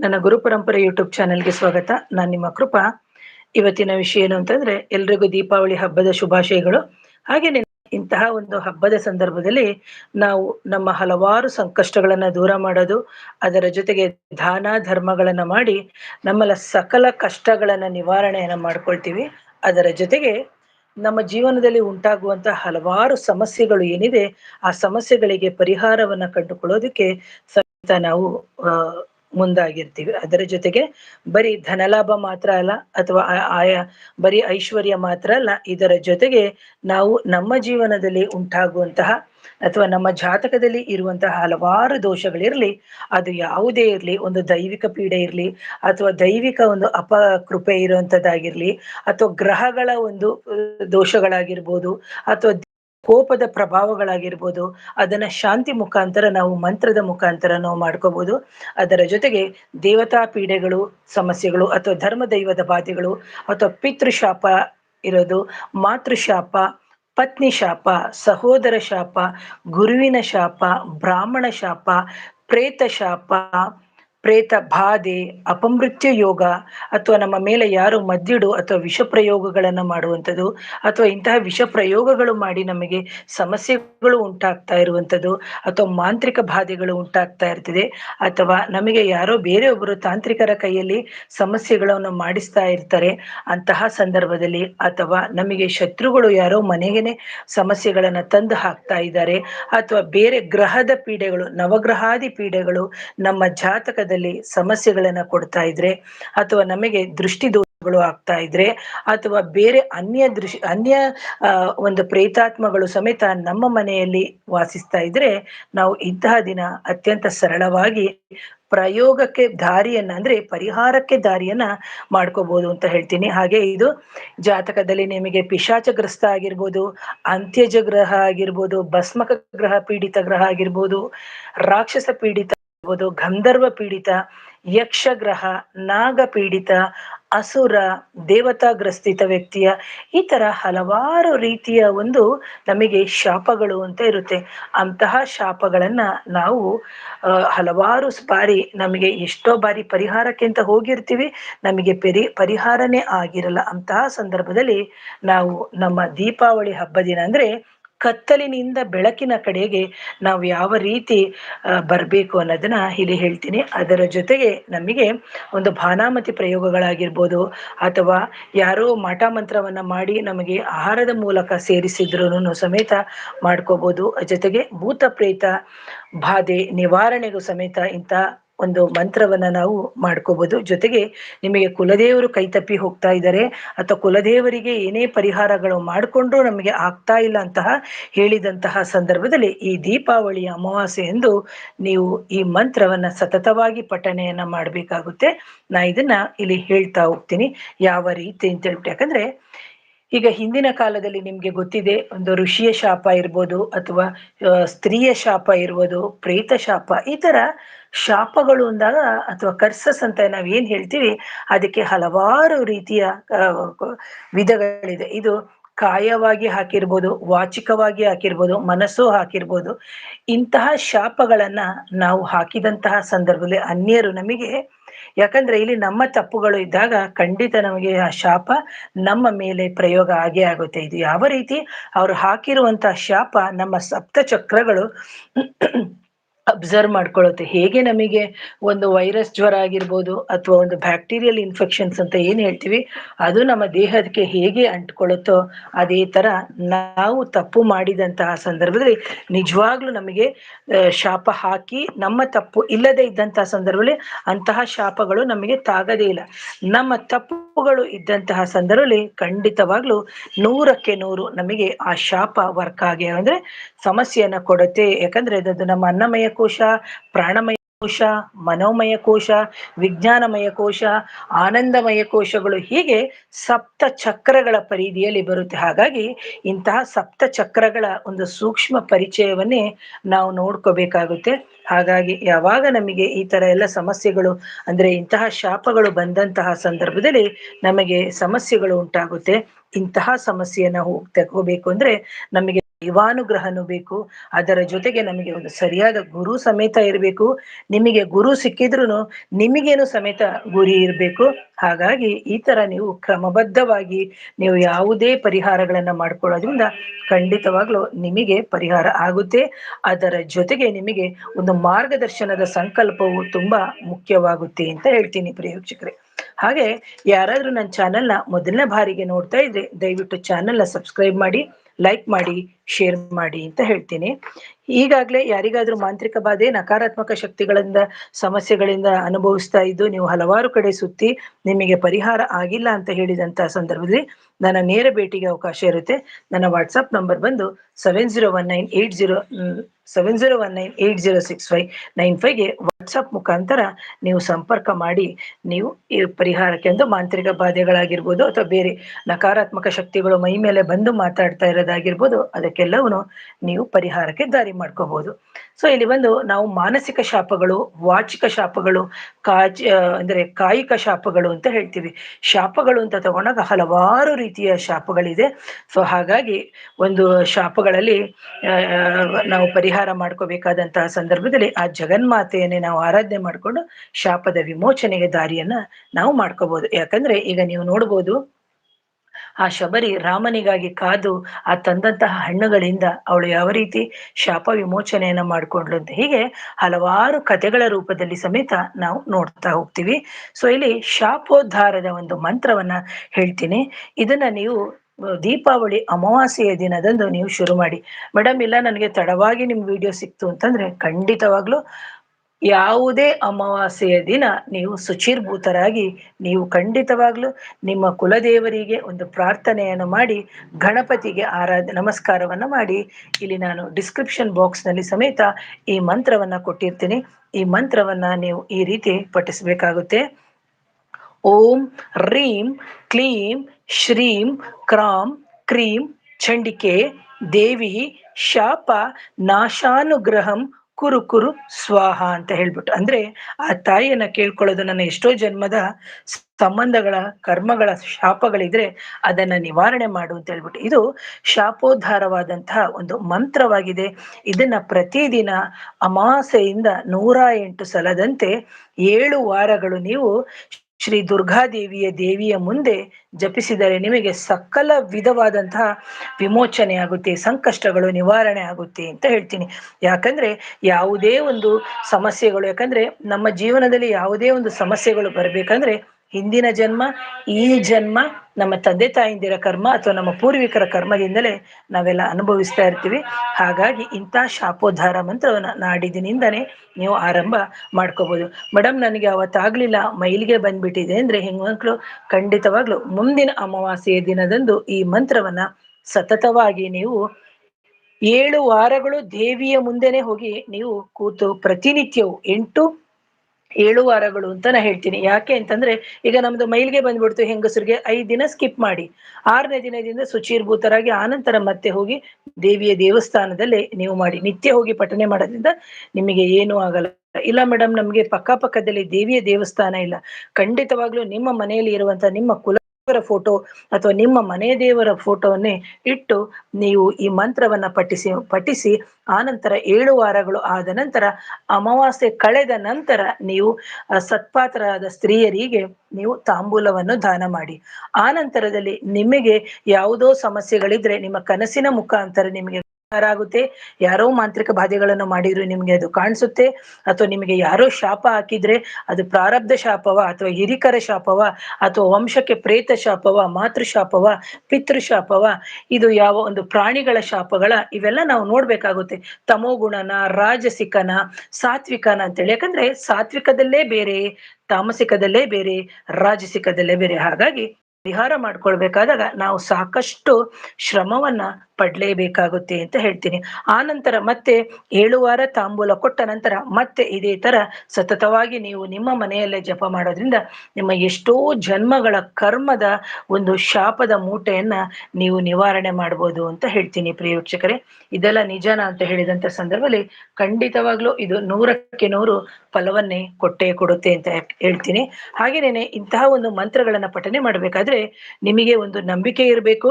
ನನ್ನ ಗುರು ಪರಂಪರೆ ಯೂಟ್ಯೂಬ್ ಚಾನೆಲ್ಗೆ ಸ್ವಾಗತ. ನಾನು ನಿಮ್ಮ ಕೃಪಾ. ಇವತ್ತಿನ ವಿಷಯ ಏನು ಅಂತಂದ್ರೆ, ಎಲ್ರಿಗೂ ದೀಪಾವಳಿ ಹಬ್ಬದ ಶುಭಾಶಯಗಳು. ಹಾಗೇನೆ ಇಂತಹ ಒಂದು ಹಬ್ಬದ ಸಂದರ್ಭದಲ್ಲಿ ನಾವು ನಮ್ಮ ಹಲವಾರು ಸಂಕಷ್ಟಗಳನ್ನ ದೂರ ಮಾಡೋದು, ಅದರ ಜೊತೆಗೆ ದಾನ ಧರ್ಮಗಳನ್ನ ಮಾಡಿ ನಮ್ಮಲ್ಲ ಸಕಲ ಕಷ್ಟಗಳನ್ನ ನಿವಾರಣೆಯನ್ನ ಮಾಡ್ಕೊಳ್ತೀವಿ. ಅದರ ಜೊತೆಗೆ ನಮ್ಮ ಜೀವನದಲ್ಲಿ ಉಂಟಾಗುವಂತಹ ಹಲವಾರು ಸಮಸ್ಯೆಗಳು ಏನಿದೆ, ಆ ಸಮಸ್ಯೆಗಳಿಗೆ ಪರಿಹಾರವನ್ನ ಕಂಡುಕೊಳ್ಳೋದಕ್ಕೆ ಸಹಿತ ನಾವು ಮುಂದಾಗಿರ್ತೀವಿ. ಅದರ ಜೊತೆಗೆ ಬರೀ ಧನಲಾಭ ಮಾತ್ರ ಅಲ್ಲ ಅಥವಾ ಆಯಾ, ಬರೀ ಐಶ್ವರ್ಯ ಮಾತ್ರ ಅಲ್ಲ, ಇದರ ಜೊತೆಗೆ ನಾವು ನಮ್ಮ ಜೀವನದಲ್ಲಿ ಉಂಟಾಗುವಂತಹ ಅಥವಾ ನಮ್ಮ ಜಾತಕದಲ್ಲಿ ಇರುವಂತಹ ಹಲವಾರು ದೋಷಗಳಿರಲಿ, ಅದು ಯಾವುದೇ ಇರಲಿ, ಒಂದು ದೈವಿಕ ಪೀಡೆ ಇರಲಿ, ಅಥವಾ ದೈವಿಕ ಒಂದು ಅಪಕೃಪೆ ಇರುವಂತದ್ದಾಗಿರ್ಲಿ, ಅಥವಾ ಗ್ರಹಗಳ ಒಂದು ದೋಷಗಳಾಗಿರ್ಬೋದು, ಅಥವಾ ಕೋಪದ ಪ್ರಭಾವಗಳಾಗಿರ್ಬೋದು, ಅದನ್ನ ಶಾಂತಿ ಮುಖಾಂತರ ನಾವು ಮಂತ್ರದ ಮುಖಾಂತರ ನಾವು ಮಾಡ್ಕೋಬಹುದು ಅದರ ಜೊತೆಗೆ ದೇವತಾ ಪೀಡೆಗಳು, ಸಮಸ್ಯೆಗಳು ಅಥವಾ ಧರ್ಮ ದೈವದ ಬಾಧೆಗಳು ಅಥವಾ ಪಿತೃಶಾಪ ಇರೋದು, ಮಾತೃಶಾಪ, ಪತ್ನಿ ಶಾಪ, ಸಹೋದರ ಶಾಪ, ಗುರುವಿನ ಶಾಪ, ಬ್ರಾಹ್ಮಣ ಶಾಪ, ಪ್ರೇತ ಶಾಪ ಪ್ರೇತ, ಬಾಧೆ, ಅಪಮೃತ್ಯ ಯೋಗ ಅಥವಾ ನಮ್ಮ ಮೇಲೆ ಯಾರು ಮದ್ದಿಡು ಅಥವಾ ವಿಷ ಪ್ರಯೋಗಗಳನ್ನ ಮಾಡುವಂಥದ್ದು ಅಥವಾ ಇಂತಹ ವಿಷ ಪ್ರಯೋಗಗಳು ಮಾಡಿ ನಮಗೆ ಸಮಸ್ಯೆಗಳು ಉಂಟಾಗ್ತಾ ಇರುವಂಥದ್ದು ಅಥವಾ ಮಾಂತ್ರಿಕ ಬಾಧೆಗಳು ಉಂಟಾಗ್ತಾ ಇರ್ತದೆ ಅಥವಾ ನಮಗೆ ಯಾರೋ ಬೇರೆಯೊಬ್ಬರು ತಾಂತ್ರಿಕರ ಕೈಯಲ್ಲಿ ಸಮಸ್ಯೆಗಳನ್ನು ಮಾಡಿಸ್ತಾ ಇರ್ತಾರೆ ಅಂತಹ ಸಂದರ್ಭದಲ್ಲಿ ಅಥವಾ ನಮಗೆ ಶತ್ರುಗಳು ಯಾರೋ ಮನೆಗೇನೆ ಸಮಸ್ಯೆಗಳನ್ನ ತಂದು ಹಾಕ್ತಾ ಇದ್ದಾರೆ ಅಥವಾ ಬೇರೆ ಗ್ರಹದ ಪೀಡೆಗಳು, ನವಗ್ರಹಾದಿ ಪೀಡೆಗಳು ನಮ್ಮ ಜಾತಕದಲ್ಲಿ ಸಮಸ್ಯೆಗಳನ್ನ ಕೊಡ್ತಾ ಇದ್ರೆ ಅಥವಾ ನಮಗೆ ದೃಷ್ಟಿ ದೋಷಗಳು ಆಗ್ತಾ ಇದ್ರೆ ಅಥವಾ ಬೇರೆ ಅನ್ಯ ದೃಶ್ ಅನ್ಯ ಒಂದು ಪ್ರೇತಾತ್ಮಗಳು ಸಮೇತ ನಮ್ಮ ಮನೆಯಲ್ಲಿ ವಾಸಿಸ್ತಾ ಇದ್ರೆ ನಾವು ಇಂತಹ ದಿನ ಅತ್ಯಂತ ಸರಳವಾಗಿ ಪ್ರಯೋಗಕ್ಕೆ ದಾರಿಯನ್ನ ಅಂದ್ರೆ ಪರಿಹಾರಕ್ಕೆ ದಾರಿಯನ್ನ ಮಾಡ್ಕೋಬಹುದು ಅಂತ ಹೇಳ್ತೀನಿ. ಹಾಗೆ ಇದು ಜಾತಕದಲ್ಲಿ ನಿಮಗೆ ಪಿಶಾಚಗ್ರಸ್ತ ಆಗಿರ್ಬೋದು ಅಂತ್ಯಜ ಗ್ರಹ ಆಗಿರ್ಬೋದು, ಭಸ್ಮಕ ಗ್ರಹ ಪೀಡಿತ ಗ್ರಹ ಆಗಿರ್ಬೋದು, ರಾಕ್ಷಸ ಪೀಡಿತ ಆಗಿರ್ಬೋದು ಗಂಧರ್ವ ಪೀಡಿತ, ಯಕ್ಷಗ್ರಹ ನಾಗ ಪೀಡಿತ ಅಸುರ ದೇವತಾಗ್ರಸ್ತಿತ ವ್ಯಕ್ತಿಯ ಈ ತರ ಹಲವಾರು ರೀತಿಯ ಒಂದು ನಮಗೆ ಶಾಪಗಳು ಅಂತ ಇರುತ್ತೆ. ಅಂತಹ ಶಾಪಗಳನ್ನ ನಾವು ಹಲವಾರು ಬಾರಿ ನಮಗೆ ಎಷ್ಟೋ ಬಾರಿ ಪರಿಹಾರಕ್ಕೆ ಅಂತ ಹೋಗಿರ್ತೀವಿ, ನಮಗೆ ಪರಿ, ಪರಿಹಾರನೇ ಆಗಿರಲ್ಲ. ಅಂತಹ ಸಂದರ್ಭದಲ್ಲಿ ನಾವು ನಮ್ಮ ದೀಪಾವಳಿ ಹಬ್ಬ ದಿನ ಅಂದ್ರೆ ಕತ್ತಲಿನಿಂದ ಬೆಳಕಿನ ಕಡೆಗೆ ನಾವು ಯಾವ ರೀತಿ ಬರಬೇಕು ಅನ್ನೋದನ್ನ ಇಲ್ಲಿ ಹೇಳ್ತೀನಿ. ಅದರ ಜೊತೆಗೆ ನಮಗೆ ಒಂದು ಭಾನಾಮತಿ ಪ್ರಯೋಗಗಳಾಗಿರ್ಬೋದು, ಅಥವಾ ಯಾರೋ ಮಾಟ ಮಂತ್ರವನ್ನ ಮಾಡಿ ನಮಗೆ ಆಹಾರದ ಮೂಲಕ ಸೇರಿಸಿದ್ರೂ ಸಮೇತ ಮಾಡ್ಕೋಬಹುದು ಜೊತೆಗೆ ಭೂತ ಪ್ರೇತ, ಬಾಧೆ, ನಿವಾರಣೆಗೂ ಸಮೇತ ಇಂಥ ಒಂದು ಮಂತ್ರವನ್ನ ನಾವು ಮಾಡ್ಕೋಬಹುದು ಜೊತೆಗೆ ನಿಮಗೆ ಕುಲದೇವರು ಕೈ ತಪ್ಪಿ ಹೋಗ್ತಾ ಇದ್ದಾರೆ, ಅಥವಾ ಕುಲದೇವರಿಗೆ ಏನೇ ಪರಿಹಾರಗಳು ಮಾಡಿಕೊಂಡ್ರು ನಮಗೆ ಆಗ್ತಾ ಇಲ್ಲ ಅಂತಹ ಹೇಳಿದಂತಹ ಸಂದರ್ಭದಲ್ಲಿ ಈ ದೀಪಾವಳಿ ಅಮಾವಾಸ್ಯೆ ಎಂದು ನೀವು ಈ ಮಂತ್ರವನ್ನ ಸತತವಾಗಿ ಪಠಣೆಯನ್ನ ಮಾಡಬೇಕಾಗುತ್ತೆ. ನಾ ಇದನ್ನ ಇಲ್ಲಿ ಹೇಳ್ತಾ ಹೋಗ್ತೀನಿ. ಯಾವ ರೀತಿ ಅಂತ ಹೇಳ್ಬಿಟ್ಟು ಯಾಕಂದ್ರೆ ಈಗ ಹಿಂದಿನ ಕಾಲದಲ್ಲಿ ನಿಮ್ಗೆ ಗೊತ್ತಿದೆ, ಒಂದು ಋಷಿಯ ಶಾಪ ಇರ್ಬೋದು ಅಥವಾ ಸ್ತ್ರೀಯ ಶಾಪ ಇರ್ಬೋದು, ಪ್ರೇತ ಶಾಪ, ಈ ತರ ಶಾಪಗಳು ಅಂದಾಗ ಅಥವಾ ಕರ್ಸಸ್ ಅಂತ ನಾವ್ ಏನ್ ಹೇಳ್ತೀವಿ, ಅದಕ್ಕೆ ಹಲವಾರು ರೀತಿಯ ವಿಧಗಳಿದೆ. ಇದು ಕಾಯವಾಗಿ ಹಾಕಿರ್ಬೋದು, ವಾಚಿಕವಾಗಿ ಹಾಕಿರ್ಬೋದು, ಮನಸ್ಸು ಹಾಕಿರ್ಬೋದು, ಇಂತಹ ಶಾಪಗಳನ್ನ ನಾವು ಹಾಕಿದಂತಹ ಸಂದರ್ಭದಲ್ಲಿ ಅನ್ಯರು ನಮಗೆ ಯಾಕಂದ್ರೆ ಇಲ್ಲಿ ನಮ್ಮ ತಪ್ಪುಗಳು ಇದ್ದಾಗ ಖಂಡಿತ ನಮಗೆ ಆ ಶಾಪ ನಮ್ಮ ಮೇಲೆ ಪ್ರಯೋಗ ಆಗೇ ಆಗುತ್ತೆ. ಇದು ಯಾವ ರೀತಿ ಅವ್ರು ಹಾಕಿರುವಂತಹ ಶಾಪ, ನಮ್ಮ ಸಪ್ತ ಚಕ್ರಗಳು ಅಬ್ಸರ್ವ್ ಮಾಡ್ಕೊಳ್ಳುತ್ತೆ. ಹೇಗೆ ನಮಗೆ ಒಂದು ವೈರಸ್ ಜ್ವರ ಆಗಿರ್ಬೋದು ಅಥವಾ ಒಂದು ಬ್ಯಾಕ್ಟೀರಿಯಲ್ ಇನ್ಫೆಕ್ಷನ್ಸ್ ಅಂತ ಏನ್ ಹೇಳ್ತೀವಿ, ಅದು ನಮ್ಮ ದೇಹಕ್ಕೆ ಹೇಗೆ ಅಂಟ್ಕೊಳ್ಳುತ್ತೋ ಅದೇ ತರ ನಾವು ತಪ್ಪು ಮಾಡಿದಂತಹ ಸಂದರ್ಭದಲ್ಲಿ ನಿಜವಾಗ್ಲೂ ನಮಗೆ ಶಾಪ ಹಾಕಿ ನಮ್ಮ ತಪ್ಪು ಇಲ್ಲದೆ ಇದ್ದಂತಹ ಸಂದರ್ಭದಲ್ಲಿ ಅಂತಹ ಶಾಪಗಳು ನಮಗೆ ತಾಗದೇ ಇಲ್ಲ. ನಮ್ಮ ತಪ್ಪುಗಳು ಇದ್ದಂತಹ ಸಂದರ್ಭದಲ್ಲಿ ಖಂಡಿತವಾಗ್ಲೂ ನೂರಕ್ಕೆ ನೂರು ನಮಗೆ ಆ ಶಾಪ ವರ್ಕ್ ಆಗಿ ಅಂದ್ರೆ ಸಮಸ್ಯೆಯನ್ನ ಕೊಡುತ್ತೆ. ಯಾಕಂದ್ರೆ ಅದು ನಮ್ಮ ಅನ್ನಮಯ ಕೋಶ, ಪ್ರಾಣಮಯ ಕೋಶ, ಮನೋಮಯ ಕೋಶ, ವಿಜ್ಞಾನಮಯ ಕೋಶ, ಆನಂದಮಯ ಕೋಶಗಳು ಹೀಗೆ ಸಪ್ತ ಚಕ್ರಗಳ ಪರಿಧಿಯಲ್ಲಿ ಬರುತ್ತೆ. ಹಾಗಾಗಿ ಇಂತಹ ಸಪ್ತ ಚಕ್ರಗಳ ಒಂದು ಸೂಕ್ಷ್ಮ ಪರಿಚಯವನ್ನೇ ನಾವು ನೋಡ್ಕೋಬೇಕಾಗುತ್ತೆ. ಹಾಗಾಗಿ ಯಾವಾಗ ನಮಗೆ ಈ ತರ ಎಲ್ಲ ಸಮಸ್ಯೆಗಳು, ಅಂದ್ರೆ ಇಂತಹ ಶಾಪಗಳು ಬಂದಂತಹ ಸಂದರ್ಭದಲ್ಲಿ ನಮಗೆ ಸಮಸ್ಯೆಗಳು ಉಂಟಾಗುತ್ತೆ, ಇಂತಹ ಸಮಸ್ಯೆಯನ್ನ ತಗೋಬೇಕು ಅಂದ್ರೆ ನಮಗೆ ದೈವಾನುಗ್ರಹನೂ ಬೇಕು. ಅದರ ಜೊತೆಗೆ ನಮಗೆ ಒಂದು ಸರಿಯಾದ ಗುರು ಸಮೇತ ಇರಬೇಕು. ನಿಮಗೆ ಗುರು ಸಿಕ್ಕಿದ್ರು ನಿಮಗೇನು ಸಮೇತ ಗುರಿ ಇರಬೇಕು. ಹಾಗಾಗಿ ಈ ತರ ನೀವು ಕ್ರಮಬದ್ಧವಾಗಿ ನೀವು ಯಾವುದೇ ಪರಿಹಾರಗಳನ್ನ ಮಾಡ್ಕೊಳ್ಳೋದ್ರಿಂದ ಖಂಡಿತವಾಗ್ಲೂ ನಿಮಗೆ ಪರಿಹಾರ ಆಗುತ್ತೆ. ಅದರ ಜೊತೆಗೆ ನಿಮಗೆ ಒಂದು ಮಾರ್ಗದರ್ಶನದ ಸಂಕಲ್ಪವು ತುಂಬಾ ಮುಖ್ಯವಾಗುತ್ತೆ ಅಂತ ಹೇಳ್ತೀನಿ ಪ್ರಯೋಕ್ಷಕರೇ. ಹಾಗೆ ಯಾರಾದ್ರೂ ನನ್ನ ಚಾನೆಲ್ನ ಮೊದಲನೇ ಬಾರಿಗೆ ನೋಡ್ತಾ ಇದ್ರೆ ದಯವಿಟ್ಟು ಚಾನೆಲ್ನ ಸಬ್ಸ್ಕ್ರೈಬ್ ಮಾಡಿ, ಲೈಕ್ ಮಾಡಿ ಶೇರ್ ಮಾಡಿ ಅಂತ ಹೇಳ್ತೀನಿ. ಈಗಾಗಲೇ ಯಾರಿಗಾದ್ರೂ ಮಾಂತ್ರಿಕ ಬಾಧೆ, ನಕಾರಾತ್ಮಕ ಶಕ್ತಿಗಳಿಂದ, ಸಮಸ್ಯೆಗಳಿಂದ ಅನುಭವಿಸ್ತಾ ಇದ್ದು ನೀವು ಹಲವಾರು ಕಡೆ ಸುತ್ತಿ ನಿಮಗೆ ಪರಿಹಾರ ಆಗಿಲ್ಲ ಅಂತ ಹೇಳಿದಂತ ಸಂದರ್ಭದಲ್ಲಿ ನನ್ನ ನೇರ ಭೇಟಿಗೆ ಅವಕಾಶ ಇರುತ್ತೆ. ನನ್ನ ವಾಟ್ಸಪ್ ನಂಬರ್ ಬಂದು seven zero one nine eight zero seven zero one nine eight zero six five nine ಫೈವ್ಗೆ WhatsApp ಮುಖಾಂತರ ನೀವು ಸಂಪರ್ಕ ಮಾಡಿ, ನೀವು ಈ ಪರಿಹಾರಕ್ಕೆ ಒಂದು ಮಾಂತ್ರಿಕ ಬಾಧೆಗಳಾಗಿರ್ಬೋದು ಅಥವಾ ಬೇರೆ ನಕಾರಾತ್ಮಕ ಶಕ್ತಿಗಳು ಮೈ ಮೇಲೆ ಬಂದು ಮಾತಾಡ್ತಾ ಇರೋದಾಗಿರ್ಬೋದು ಅದಕ್ಕೆಲ್ಲವೂ ನೀವು ಪರಿಹಾರಕ್ಕೆ ದಾರಿ ಮಾಡ್ಕೋಬಹುದು ಸೊ ಇಲ್ಲಿ ಬಂದು ನಾವು ಮಾನಸಿಕ ಶಾಪಗಳು, ವಾಚಿಕ ಶಾಪಗಳು ಕಾಚ ಅಂದ್ರೆ ಕಾಯಿಕ ಶಾಪಗಳು ಅಂತ ಹೇಳ್ತೀವಿ. ಶಾಪಗಳು ಅಂತ ತಗೊಂಡಾಗ ಹಲವಾರು ರೀತಿಯ ಶಾಪಗಳಿದೆ. ಸೊ ಹಾಗಾಗಿ ಒಂದು ಶಾಪಗಳಲ್ಲಿ ನಾವು ಪರಿಹಾರ ಮಾಡ್ಕೋಬೇಕಾದಂತಹ ಸಂದರ್ಭದಲ್ಲಿ ಆ ಜಗನ್ಮಾತೆಯನ್ನೇ ನಾವು ಆರಾಧನೆ ಮಾಡಿಕೊಂಡು ಶಾಪದ ವಿಮೋಚನೆಗೆ ದಾರಿಯನ್ನ ನಾವು ಮಾಡ್ಕೋಬಹುದು ಯಾಕಂದ್ರೆ ಈಗ ನೀವು ನೋಡ್ಬೋದು ಆ ಶಬರಿ ರಾಮನಿಗಾಗಿ ಕಾದು ಆ ತಂದಂತಹ ಹಣ್ಣುಗಳಿಂದ ಅವಳು ಯಾವ ರೀತಿ ಶಾಪ ವಿಮೋಚನೆಯನ್ನ ಮಾಡಿಕೊಂಡ್ಲು ಅಂತ ಹೀಗೆ ಹಲವಾರು ಕಥೆಗಳ ರೂಪದಲ್ಲಿ ಸಮೇತ ನಾವು ನೋಡ್ತಾ ಹೋಗ್ತೀವಿ. ಸೊ ಇಲ್ಲಿ ಶಾಪೋದ್ಧಾರದ ಒಂದು ಮಂತ್ರವನ್ನ ಹೇಳ್ತೀನಿ. ಇದನ್ನ ನೀವು ದೀಪಾವಳಿ ಅಮಾವಾಸ್ಯೆಯ ದಿನದಂದು ನೀವು ಶುರು ಮಾಡಿ. ಮೇಡಮ್, ಇಲ್ಲ, ನನಗೆ ತಡವಾಗಿ ನಿಮ್ ವಿಡಿಯೋ ಸಿಕ್ತು ಅಂತಂದ್ರೆ ಖಂಡಿತವಾಗ್ಲೂ ಯಾವುದೇ ಅಮಾವಾಸ್ಯೆಯ ದಿನ ನೀವು ಶುಚಿರ್ಭೂತರಾಗಿ ನೀವು ಖಂಡಿತವಾಗ್ಲೂ ನಿಮ್ಮ ಕುಲದೇವರಿಗೆ ಒಂದು ಪ್ರಾರ್ಥನೆಯನ್ನು ಮಾಡಿ, ಗಣಪತಿಗೆ ಆರಾಧ ನಮಸ್ಕಾರವನ್ನು ಮಾಡಿ. ಇಲ್ಲಿ ನಾನು ಡಿಸ್ಕ್ರಿಪ್ಷನ್ ಬಾಕ್ಸ್ನಲ್ಲಿ ಸಮೇತ ಈ ಮಂತ್ರವನ್ನ ಕೊಟ್ಟಿರ್ತೀನಿ. ಈ ಮಂತ್ರವನ್ನ ನೀವು ಈ ರೀತಿ ಪಠಿಸಬೇಕಾಗುತ್ತೆ. ಓಂ ರೀಂ ಕ್ಲೀಂ ಶ್ರೀಂ ಕ್ರಾಂ ಕ್ರೀಂ ಚಂಡಿಕೆ ದೇವಿ ಶಾಪ ನಾಶಾನುಗ್ರಹಂ ಕುರು ಕುರು ಸ್ವಾಹ ಅಂತ ಹೇಳ್ಬಿಟ್ಟು. ಅಂದ್ರೆ ಆ ತಾಯಿಯನ್ನ ಕೇಳ್ಕೊಳ್ಳೋದು ನನ್ನ ಎಷ್ಟೋ ಜನ್ಮದ ಸಂಬಂಧಗಳ, ಕರ್ಮಗಳ ಶಾಪಗಳಿದ್ರೆ ಅದನ್ನ ನಿವಾರಣೆ ಮಾಡು ಅಂತ ಹೇಳ್ಬಿಟ್ಟು. ಇದು ಶಾಪೋದ್ಧಾರವಾದಂತಹ ಒಂದು ಮಂತ್ರವಾಗಿದೆ. ಇದನ್ನ ಪ್ರತಿದಿನ ಅಮಾಸೆಯಿಂದ ನೂರ ಎಂಟು ಸಲದಂತೆ ಏಳು ವಾರಗಳು ನೀವು ಶ್ರೀ ದುರ್ಗಾದೇವಿಯ ದೇವಿಯ ಮುಂದೆ ಜಪಿಸಿದರೆ ನಿಮಗೆ ಸಕಲ ವಿಧವಾದಂತಹ ವಿಮೋಚನೆ ಆಗುತ್ತೆ, ಸಂಕಷ್ಟಗಳು ನಿವಾರಣೆ ಆಗುತ್ತೆ ಅಂತ ಹೇಳ್ತೀನಿ. ಯಾಕಂದ್ರೆ ಯಾವುದೇ ಒಂದು ಸಮಸ್ಯೆಗಳು, ಯಾಕಂದ್ರೆ ನಮ್ಮ ಜೀವನದಲ್ಲಿ ಯಾವುದೇ ಒಂದು ಸಮಸ್ಯೆಗಳು ಬರ್ಬೇಕಂದ್ರೆ ಹಿಂದಿನ ಜನ್ಮ, ಈ ಜನ್ಮ, ನಮ್ಮ ತಂದೆ ತಾಯಿಂದಿರ ಕರ್ಮ ಅಥವಾ ನಮ್ಮ ಪೂರ್ವಿಕರ ಕರ್ಮದಿಂದಲೇ ನಾವೆಲ್ಲ ಅನುಭವಿಸ್ತಾ ಇರ್ತೀವಿ. ಹಾಗಾಗಿ ಇಂಥ ಶಾಪೋದ್ಧಾರ ಮಂತ್ರವನ್ನ ನಾಡಿದಿನಿಂದನೇ ನೀವು ಆರಂಭ ಮಾಡ್ಕೋಬಹುದು ಮೇಡಮ್ ನನಗೆ ಅವತ್ತಾಗ್ಲಿಲ್ಲ, ಮೈಲಿಗೆ ಬಂದ್ಬಿಟ್ಟಿದೆ ಅಂದ್ರೆ ಹೆಣ್ಮಕ್ಳು ಖಂಡಿತವಾಗ್ಲು ಮುಂದಿನ ಅಮಾವಾಸ್ಯೆಯ ದಿನದಂದು ಈ ಮಂತ್ರವನ್ನ ಸತತವಾಗಿ ನೀವು ಏಳು ವಾರಗಳು ದೇವಿಯ ಮುಂದೆನೆ ಹೋಗಿ ನೀವು ಕೂತು ಪ್ರತಿನಿತ್ಯವು ಎಂಟು ಏಳು ವಾರಗಳು ಅಂತ ನಾ ಹೇಳ್ತೀನಿ. ಯಾಕೆ ಅಂತಂದ್ರೆ ಈಗ ನಮ್ದು ಮೈಲ್ಗೆ ಬಂದ್ಬಿಡ್ತು ಹೆಂಗಸರಿಗೆ. ಐದ್ ದಿನ ಸ್ಕಿಪ್ ಮಾಡಿ. ಆರನೇ ದಿನದಿಂದ ಶುಚಿರ್ಭೂತರಾಗಿ ಆನಂತರ ಮತ್ತೆ ಹೋಗಿ ದೇವಿಯ ದೇವಸ್ಥಾನದಲ್ಲಿ ನೀವು ಮಾಡಿ. ನಿತ್ಯ ಹೋಗಿ ಪಠನೆ ಮಾಡೋದ್ರಿಂದ ನಿಮಗೆ ಏನೂ ಆಗಲ್ಲ. ಇಲ್ಲ ಮೇಡಮ್ ನಮ್ಗೆ ಪಕ್ಕಾ ಪಕ್ಕದಲ್ಲಿ ದೇವಿಯ ದೇವಸ್ಥಾನ ಇಲ್ಲ. ಖಂಡಿತವಾಗ್ಲೂ ನಿಮ್ಮ ಮನೆಯಲ್ಲಿ ಇರುವಂತ ನಿಮ್ಮ ಕುಲ ಫೋಟೋ ಅಥವಾ ನಿಮ್ಮ ಮನೆ ದೇವರ ಫೋಟೋವನ್ನೇ ಇಟ್ಟು ನೀವು ಈ ಮಂತ್ರವನ್ನ ಪಠಿಸಿ ಪಠಿಸಿ ಆನಂತರ ಏಳು ವಾರಗಳು ಆದ ನಂತರ ಅಮಾವಾಸ್ಯೆ ಕಳೆದ ನಂತರ ನೀವು ಸತ್ಪಾತ್ರರಾದ ಸ್ತ್ರೀಯರಿಗೆ ನೀವು ತಾಂಬೂಲವನ್ನು ದಾನ ಮಾಡಿ. ಆ ನಂತರದಲ್ಲಿ ನಿಮಗೆ ಯಾವುದೋ ಸಮಸ್ಯೆಗಳಿದ್ರೆ ನಿಮ್ಮ ಕನಸಿನ ಮುಖಾಂತರ ನಿಮಗೆ ಆಗುತ್ತೆ. ಯಾರೋ ಮಾಂತ್ರಿಕ ಬಾಧೆಗಳನ್ನು ಮಾಡಿದ್ರು ನಿಮ್ಗೆ ಅದು ಕಾಣಿಸುತ್ತೆ. ಅಥವಾ ನಿಮಗೆ ಯಾರೋ ಶಾಪ ಹಾಕಿದ್ರೆ ಅದು ಪ್ರಾರಬ್ಧ ಶಾಪವ ಅಥವಾ ಹಿರಿಕರ ಶಾಪವ ಅಥವಾ ವಂಶಕ್ಕೆ ಪ್ರೇತ ಶಾಪವ, ಮಾತೃ ಶಾಪವ, ಪಿತೃ ಶಾಪವ, ಇದು ಯಾವ ಒಂದು ಪ್ರಾಣಿಗಳ ಶಾಪಗಳ ಇವೆಲ್ಲ ನಾವು ನೋಡ್ಬೇಕಾಗುತ್ತೆ. ತಮೋಗುಣನ ರಾಜಸಿಕನ, ಸಾತ್ವಿಕನ ಅಂತೇಳಿ. ಯಾಕಂದ್ರೆ ಸಾತ್ವಿಕದಲ್ಲೇ ಬೇರೆ, ತಾಮಸಿಕದಲ್ಲೇ ಬೇರೆ, ರಾಜಸಿಕದಲ್ಲೇ ಬೇರೆ. ಹಾಗಾಗಿ ಪರಿಹಾರ ಮಾಡ್ಕೊಳ್ಬೇಕಾದಾಗ ನಾವು ಸಾಕಷ್ಟು ಶ್ರಮವನ್ನ ಪಡ್ಲೇಬೇಕಾಗುತ್ತೆ ಅಂತ ಹೇಳ್ತೀನಿ. ಆ ನಂತರ ಮತ್ತೆ ಏಳು ವಾರ ತಾಂಬೂಲ ಕೊಟ್ಟ ನಂತರ ಮತ್ತೆ ಇದೇ ತರ ಸತತವಾಗಿ ನೀವು ನಿಮ್ಮ ಮನೆಯಲ್ಲೇ ಜಪ ಮಾಡೋದ್ರಿಂದ ನಿಮ್ಮ ಎಷ್ಟೋ ಜನ್ಮಗಳ ಕರ್ಮದ ಒಂದು ಶಾಪದ ಮೂಟೆಯನ್ನ ನೀವು ನಿವಾರಣೆ ಮಾಡ್ಬೋದು ಅಂತ ಹೇಳ್ತೀನಿ ಪ್ರಿಯ ವೀಕ್ಷಕರೇ. ಇದೆಲ್ಲ ನಿಜಾನ ಅಂತ ಹೇಳಿದಂತ ಸಂದರ್ಭದಲ್ಲಿ ಖಂಡಿತವಾಗ್ಲೂ ಇದು ನೂರಕ್ಕೆ ನೂರು ಫಲವನ್ನೇ ಕೊಟ್ಟೆ ಕೊಡುತ್ತೆ ಅಂತ ಹೇಳ್ತೀನಿ. ಹಾಗೇನೇನೆ ಇಂತಹ ಒಂದು ಮಂತ್ರಗಳನ್ನ ಪಠನೆ ಮಾಡ್ಬೇಕಾದ್ರೆ ನಿಮಗೆ ಒಂದು ನಂಬಿಕೆ ಇರಬೇಕು.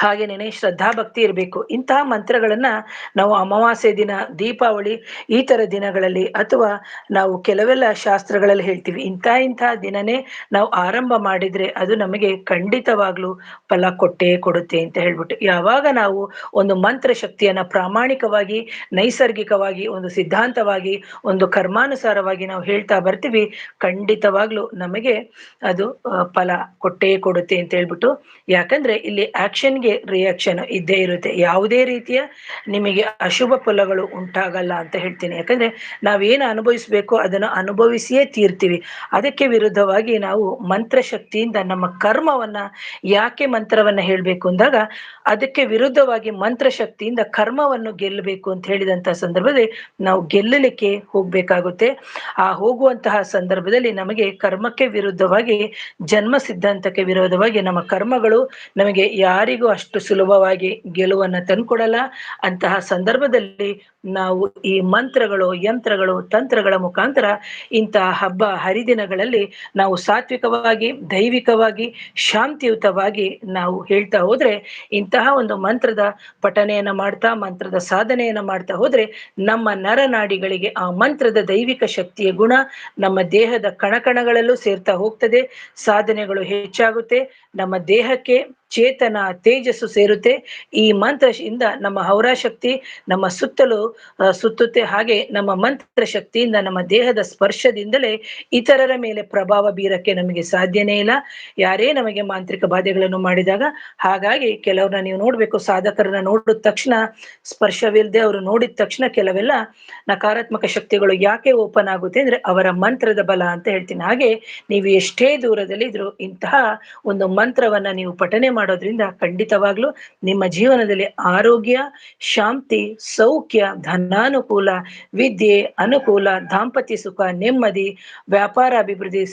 ಹಾಗೇನೇನೆ ಶ್ರದ್ಧಾ ಭಕ್ತಿ ಇರಬೇಕು. ಇಂತಹ ಮಂತ್ರಗಳನ್ನ ನಾವು ಅಮಾವಾಸ್ಯೆ ದಿನ, ದೀಪಾವಳಿ ಈ ತರ ದಿನಗಳಲ್ಲಿ ಅಥವಾ ನಾವು ಕೆಲವೆಲ್ಲ ಶಾಸ್ತ್ರಗಳಲ್ಲಿ ಹೇಳ್ತೀವಿ. ಇಂಥ ಇಂಥ ದಿನನೇ ನಾವು ಆರಂಭ ಮಾಡಿದ್ರೆ ಅದು ನಮಗೆ ಖಂಡಿತವಾಗ್ಲೂ ಫಲ ಕೊಟ್ಟೇ ಕೊಡುತ್ತೆ ಅಂತ ಹೇಳ್ಬಿಟ್ಟು. ಯಾವಾಗ ನಾವು ಒಂದು ಮಂತ್ರ ಶಕ್ತಿಯನ್ನ ಪ್ರಾಮಾಣಿಕವಾಗಿ, ನೈಸರ್ಗಿಕವಾಗಿ, ಒಂದು ಸಿದ್ಧಾಂತವಾಗಿ, ಒಂದು ಕರ್ಮಾನುಸಾರವಾಗಿ ನಾವು ಹೇಳ್ತಾ ಬರ್ತೀವಿ, ಖಂಡಿತವಾಗ್ಲೂ ನಮಗೆ ಅದು ಫಲ ಕೊಟ್ಟೇ ಕೊಡುತ್ತೆ ಅಂತ ಹೇಳ್ಬಿಟ್ಟು. ಯಾಕಂದ್ರೆ ಇಲ್ಲಿ ಆಕ್ಷನ್ಗೆ ರಿಯಾಕ್ಷನ್ ಇದ್ದೇ ಇರುತ್ತೆ. ಯಾವುದೇ ರೀತಿಯ ನಿಮಗೆ ಅಶುಭ ಫಲಗಳು ಉಂಟಾಗಲ್ಲ ಅಂತ ಹೇಳ್ತೀನಿ. ಯಾಕಂದ್ರೆ ನಾವೇನು ಅನುಭವಿಸ್ಬೇಕು ಅದನ್ನು ಅನುಭವಿಸಿಯೇ ತೀರ್ತೀವಿ. ಅದಕ್ಕೆ ವಿರುದ್ಧವಾಗಿ ನಾವು ಮಂತ್ರ ಶಕ್ತಿಯಿಂದ ನಮ್ಮ ಕರ್ಮವನ್ನ ಯಾಕೆ ಮಂತ್ರವನ್ನ ಹೇಳ್ಬೇಕು ಅಂದಾಗ, ಅದಕ್ಕೆ ವಿರುದ್ಧವಾಗಿ ಮಂತ್ರ ಶಕ್ತಿಯಿಂದ ಕರ್ಮವನ್ನು ಗೆಲ್ಲಬೇಕು ಅಂತ ಹೇಳಿದಂತ ಸಂದರ್ಭದಲ್ಲಿ ನಾವು ಗೆಲ್ಲಲಿಕ್ಕೆ ಹೋಗ್ಬೇಕಾಗುತ್ತೆ. ಆ ಹೋಗುವಂತಹ ಸಂದರ್ಭದಲ್ಲಿ ನಮಗೆ ಕರ್ಮಕ್ಕೆ ವಿರುದ್ಧವಾಗಿ, ಜನ್ಮ ಸಿದ್ಧಾಂತಕ್ಕೆ ವಿರೋಧವಾಗಿ ನಮ್ಮ ಕರ್ಮಗಳು ನಮಗೆ ಯಾರಿಗೂ ಅಷ್ಟು ಸುಲಭವಾಗಿ ಗೆಲುವನ್ನ ತಂದ್ಕೊಡಲ್ಲ. ಅಂತಹ ಸಂದರ್ಭದಲ್ಲಿ ನಾವು ಈ ಮಂತ್ರಗಳು, ಯಂತ್ರಗಳು, ತಂತ್ರಗಳ ಮುಖಾಂತರ ಇಂತಹ ಹಬ್ಬ ಹರಿದಿನಗಳಲ್ಲಿ ನಾವು ಸಾತ್ವಿಕವಾಗಿ, ದೈವಿಕವಾಗಿ, ಶಾಂತಿಯುತವಾಗಿ ನಾವು ಹೇಳ್ತಾ ಹೋದ್ರೆ ಇಂತಹ ಒಂದು ಮಂತ್ರದ ಪಠನೆಯನ್ನ ಮಾಡ್ತಾ, ಮಂತ್ರದ ಸಾಧನೆಯನ್ನ ಮಾಡ್ತಾ ಹೋದ್ರೆ ನಮ್ಮ ನರನಾಡಿಗಳಿಗೆ ಆ ಮಂತ್ರದ ದೈವಿಕ ಶಕ್ತಿಯ ಗುಣ ನಮ್ಮ ದೇಹದ ಕಣಕಣಗಳಲ್ಲೂ ಸೇರ್ತಾ ಹೋಗ್ತದೆ. ಸಾಧನೆಗಳು ಹೆಚ್ಚಾಗುತ್ತೆ. ನಮ್ಮ ದೇಹಕ್ಕೆ ಚೇತನ, ತೇಜಸ್ಸು ಸೇರುತ್ತೆ. ಈ ಮಂತ್ರದಿಂದ ನಮ್ಮ ಹೌರಾಶಕ್ತಿ ನಮ್ಮ ಸುತ್ತಲೂ ಸುತ್ತುತ್ತೆ. ಹಾಗೆ ನಮ್ಮ ಮಂತ್ರ ಶಕ್ತಿಯಿಂದ, ನಮ್ಮ ದೇಹದ ಸ್ಪರ್ಶದಿಂದಲೇ ಇತರರ ಮೇಲೆ ಪ್ರಭಾವ ಬೀರಕ್ಕೆ ನಮಗೆ ಸಾಧ್ಯನೇ ಇಲ್ಲ. ಯಾರೇ ನಮಗೆ ಮಾಂತ್ರಿಕ ಬಾಧೆಗಳನ್ನು ಮಾಡಿದಾಗ, ಹಾಗಾಗಿ ಕೆಲವ್ರನ್ನ ನೀವು ನೋಡ್ಬೇಕು. ಸಾಧಕರನ್ನ ನೋಡಿದ ತಕ್ಷಣ ಸ್ಪರ್ಶವಿಲ್ಲದೆ ಅವರು ನೋಡಿದ ತಕ್ಷಣ ಕೆಲವೆಲ್ಲ ನಕಾರಾತ್ಮಕ ಶಕ್ತಿಗಳು ಯಾಕೆ ಓಪನ್ ಆಗುತ್ತೆ ಅಂದ್ರೆ, ಅವರ ಮಂತ್ರದ ಬಲ ಅಂತ ಹೇಳ್ತೀನಿ. ಹಾಗೆ ನೀವು ಎಷ್ಟೇ ದೂರದಲ್ಲಿ ಇದ್ರು ಇಂತಹ ಒಂದು ಮಂತ್ರವನ್ನ ನೀವು ಪಠನೆ ಮಾಡೋದ್ರಿಂದ ಖಂಡಿತವಾಗ್ಲೂ ನಿಮ್ಮ ಜೀವನದಲ್ಲಿ ಆರೋಗ್ಯ, ಶಾಂತಿ, ಸೌಖ್ಯ ಧನಾನುಕೂಲ, ವಿದ್ಯೆ, ಅನುಕೂಲ, ದಾಂಪತ್ಯ ಸುಖ, ನೆಮ್ಮದಿ, ವ್ಯಾಪಾರ ಅಭಿವೃದ್ಧಿ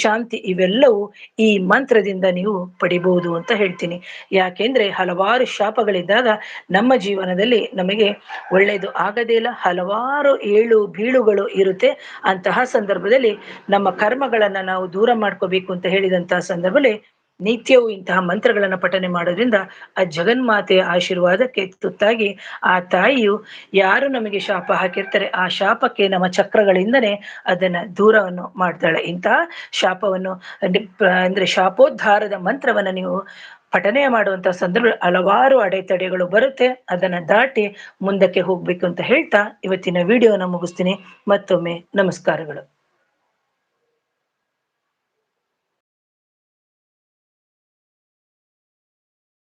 ಶಾಂತಿ ಇವೆಲ್ಲವೂ ಈ ಮಂತ್ರದಿಂದ ನೀವು ಪಡಿಬಹುದು ಅಂತ ಹೇಳ್ತೀನಿ. ಯಾಕೆಂದ್ರೆ ಹಲವಾರು ಶಾಪಗಳಿದ್ದಾಗ ನಮ್ಮ ಜೀವನದಲ್ಲಿ ನಮಗೆ ಒಳ್ಳೆಯದು ಆಗದೇ ಇಲ್ಲ. ಹಲವಾರು ಏಳು ಬೀಳುಗಳು ಇರುತ್ತೆ. ಅಂತಹ ಸಂದರ್ಭದಲ್ಲಿ ನಮ್ಮ ಕರ್ಮಗಳನ್ನ ನಾವು ದೂರ ಮಾಡ್ಕೋಬೇಕು ಅಂತ ಹೇಳಿದಂತಹ ಸಂದರ್ಭದಲ್ಲಿ ನಿತ್ಯವೂ ಇಂತಹ ಮಂತ್ರಗಳನ್ನ ಪಠನೆ ಮಾಡೋದ್ರಿಂದ ಆ ಜಗನ್ಮಾತೆಯ ಆಶೀರ್ವಾದಕ್ಕೆ ತುತ್ತಾಗಿ ಆ ತಾಯಿಯು ಯಾರು ನಮಗೆ ಶಾಪ ಹಾಕಿರ್ತಾರೆ, ಆ ಶಾಪಕ್ಕೆ ನಮ್ಮ ಚಕ್ರಗಳಿಂದನೇ ಅದನ್ನ ದೂರವನ್ನು ಮಾಡ್ತಾಳೆ. ಇಂತಹ ಶಾಪವನ್ನು ಅಂದ್ರೆ ಶಾಪೋದ್ಧಾರದ ಮಂತ್ರವನ್ನ ನೀವು ಪಠನೆ ಮಾಡುವಂತಹ ಸಂದರ್ಭ ಹಲವಾರು ಅಡೆತಡೆಗಳು ಬರುತ್ತೆ. ಅದನ್ನ ದಾಟಿ ಮುಂದಕ್ಕೆ ಹೋಗ್ಬೇಕು ಅಂತ ಹೇಳ್ತಾ ಇವತ್ತಿನ ವಿಡಿಯೋನ ಮುಗಿಸ್ತೀನಿ. ಮತ್ತೊಮ್ಮೆ ನಮಸ್ಕಾರಗಳು.